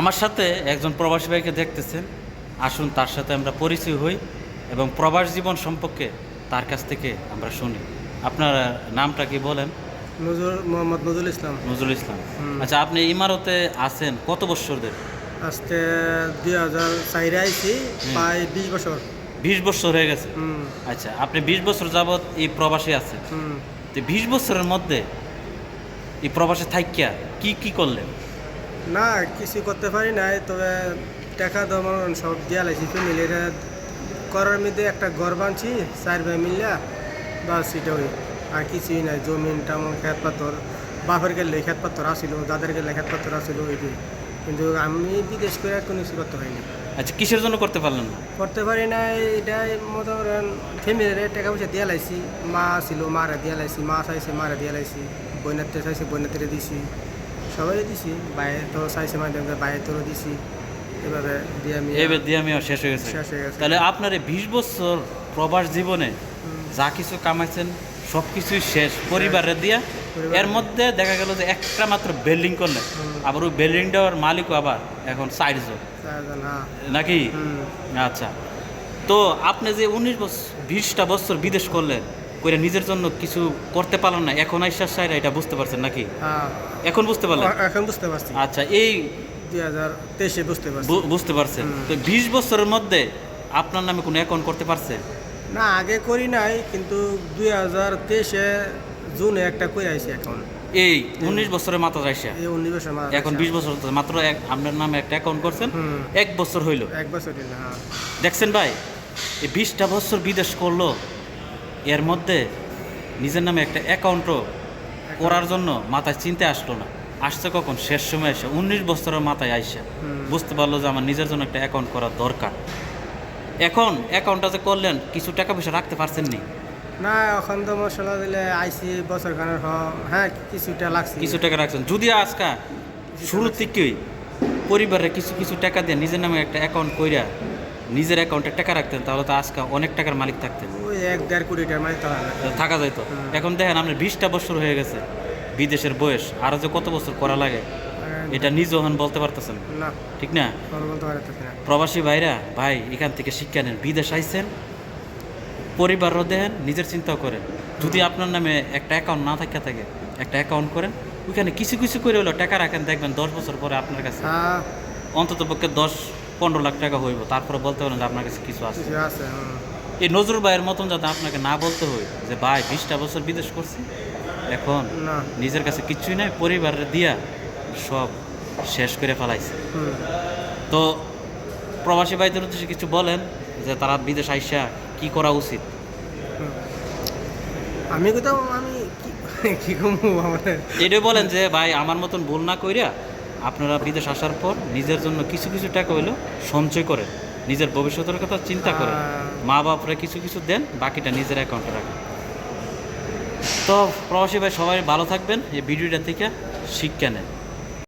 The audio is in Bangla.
আমার সাথে একজন প্রবাসী ভাইকে দেখতেছেন। আসুন তার সাথে আমরা পরিচয় হই এবং প্রবাস জীবন সম্পর্কে তার কাছ থেকে আমরা শুনি। আপনার নামটা কি বলেন? নজর মোহাম্মদ নজরুল ইসলাম। নজরুল ইসলাম। আচ্ছা আপনি ইমারতে আছেন কত বছর ধরে? আজকে দুই হাজার চাইরে আইছি প্রায় বিশ বছর। বিশ বছর হয়ে গেছে? আচ্ছা আপনি বিশ বছর যাবৎ এই প্রবাসে আছেন। তো বিশ বছরের মধ্যে এই প্রবাসে থাইকিয়া কি কি করলেন? না কিছু করতে পারি নাই তবে টাকা দমন সব দিয়া লাগছি ফ্যামিলিরা করার মধ্যে একটা ঘর বানছি চার ভাই মিলিয়া বা সেটাই আর কিছুই নাই জমিন টামন খেত পাথর বাপের গেলে খেত পাথর আসিল দাদের গেলে খেত পাথর আসিল ওইটি কিন্তু আমি বিদেশ করে আর কোনো কিছু করতে পারিনি। আচ্ছা কিসের জন্য করতে পারলেন না? করতে পারি নাই এটাই মতো ফ্যামিলিরে টাকা পয়সা দিয়া লাইছি মা ছিল মারা দিয়া লাইছি মা চাইছে মারা দিয়া লাইছি বইনাতে চাইছে বইনাতে দিছি। সবাই দিছি বাইরে তো চাইছে মাধ্যমে বাইরে তোরও দিছি। এভাবে দিয়ে আমি এবার দিয়ে আমি শেষ হয়ে গেছে। তাহলে আপনার এই বিশ বছর প্রবাস জীবনে যা কিছু কামাইছেন সব কিছুই শেষ। পরিবারে দিয়া এর মধ্যে দেখা গেল যে একটা মাত্র বিল্ডিং করলেন। আবার ওই বিল্ডিংটার মালিকও আবার এখন চারজন। চারজন, হ্যাঁ। নাকি? আচ্ছা। তো আপনি যে উনিশ বছর বিশটা বছর বিদেশ করলেন করে নিজের জন্য কিছু করতে পারলেন না। এখন আইসার সাইড এটা বুঝতে পারছেন নাকি? হ্যাঁ। এখন বুঝতে পারলেন? এখন বুঝতে পারছি। আচ্ছা এই দুই হাজার তেইশে বুঝতে পারছি। বুঝতে পারছেন। তো বিশ বছরের মধ্যে আপনার নামে কোনো অ্যাকাউন্ট করতে পারছে? না আগে করি নাই কিন্তু দুই হাজার তেইশে জুনে একটা করে আইছি এখন এই উনিশ বছরের মাত্র বছর এখন বিশ বছর মাত্র এক- আপনার নামে একটা অ্যাকাউন্ট করছেন। এক বছর হইল। এক বছর হ্যাঁ। দেখছেন ভাই এই বিশটা বছর বিদেশ করল। এর মধ্যে নিজের নামে একটা অ্যাকাউন্টও করার জন্য মাথায় চিনতে আসলো না। আসছে কখন? শেষ সময় এসে। উনিশ বছরের মাথায় আইসা। বুঝতে পারল যে আমার নিজের জন্য একটা অ্যাকাউন্ট করা দরকার। এখন অ্যাকাউন্টটা যে করলেন কিছু টাকা পয়সা রাখতে পারছেন নি না এখন তো মশলা দিলে আইসি বছর খানের হ্যাঁ কিছুটা লাগছে। কিছু টাকা রাখছেন। যদি আজকা শুরু থেকেই পরিবারে কিছু কিছু টাকা দিয়ে নিজের নামে একটা অ্যাকাউন্ট কইরা নিজের অ্যাকাউন্টে টাকা রাখতেন তাহলে তো আজকে অনেক টাকার মালিক থাকতেন। এক দেড় কোটি টাকা মানে থাকা যাইতো হুম। এখন দেখেন আপনার বিশটা বছর হয়ে গেছে বিদেশের বয়স আরও যে কত বছর করা লাগে এটা নিজে হন বলতে পারতেছেন। না ঠিক না? প্রবাসী ভাইরা ভাই এখান থেকে শিক্ষা নেন বিদেশ আইছেন পরিবারও দেন নিজের চিন্তাও করেন। যদি আপনার নামে একটা অ্যাকাউন্ট না থাকে থাকে একটা অ্যাকাউন্ট করেন ওইখানে কিছু কিছু করে হলো টাকা রাখেন দেখবেন দশ বছর পরে আপনার কাছে হ্যাঁ। অন্তত পক্ষে দশ পনেরো লাখ টাকা হইব। তারপরে বলতে পারেন যে আপনার কাছে কিছু আছে। এই নজরুল ভাইয়ের মতন যাতে আপনাকে না বলতে হয় যে ভাই বিশটা বছর বিদেশ করছি এখন নিজের কাছে কিচ্ছুই নাই পরিবারের দিয়া সব শেষ করে ফেলাইছে। তো প্রবাসী ভাইদের উদ্দেশ্যে কিছু বলেন যে তারা বিদেশ আইসা কি করা উচিত? আমি কোথাও আমি কি কি কমু আমাদের এটাই বলেন যে ভাই আমার মতন ভুল না কইরা আপনারা বিদেশ আসার পর নিজের জন্য কিছু কিছু টাকা হইল সঞ্চয় করেন। নিজের ভবিষ্যতের কথা চিন্তা করে। মা বাপরা কিছু কিছু দেন বাকিটা নিজের অ্যাকাউন্টে রাখেন। তো প্রবাসী ভাই সবাই ভালো থাকবেন। এই ভিডিওটা থেকে শিক্ষা নেন।